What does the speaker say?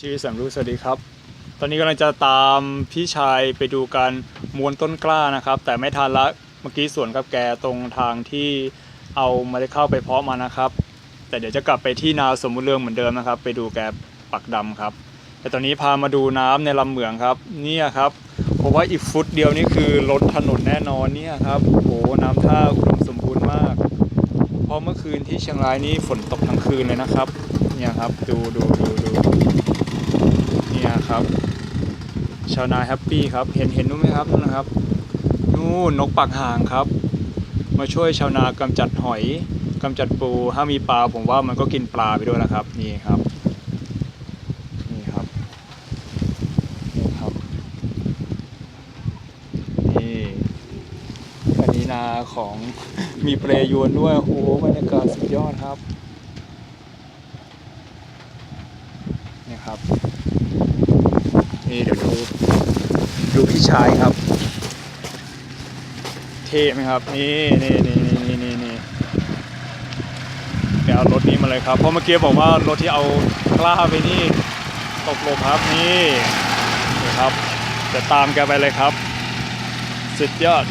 ชื่อแสมรู้สวัสดีครับ ตอนนี้กำลังจะตามพี่ชายไปดูการมวนต้นกล้านะครับ แต่ไม่ทันละเมื่อกี้สวนกับแกตรงทางที่เอาเมาได้เข้าวไปเพาะมานะครับ แต่เดี๋ยวจะกลับไปที่นาสมมุติเรืองเหมือนเดิมนะครับ ไปดูแกปักดำครับ แต่ตอนนี้พามาดูน้ำในลำเหมืองครับเนี่ยครับผมว่าอีกฟุตเดียวนี่คือล้นถนนแน่นอนเนี่ยครับโอ้โหน้ำท่าอุดมสมบูรณ์มาก เพราะเมื่อคืนที่เชียงรายนี่ฝนตกทั้งคืนเลยนะครับ เนี่ยครับดูดูดูดูเนี่ยครับชาวนาแฮปปี้ครับเห็นเห็นนู้นไหมครับนู่นนะครับนู่นนกปากห่างครับ มาช่วยชาวนากำจัดหอยกำจัดปูถ้ามีปลาผมว่ามันก็กินปลาไปด้วยนะครับนี่ครับนี่ครับนี่ครับนี่อันนี้นาของมีเปรยวนด้วยโอ้โหบรรยากาศสุดยอดครับ นี่ครับ นี่เดี๋ยวดู ดูพี่ชายครับ เท่ไหมครับ นี่นี่นี่นี่นี่นี่แกเอารถนี้มาเลยครับ เพราะเมื่อกี้บอกว่ารถที่เอากล้าไปนี่ตกลงครับนี่นี่ครับจะตามแกไปเลยครับ สุดยอด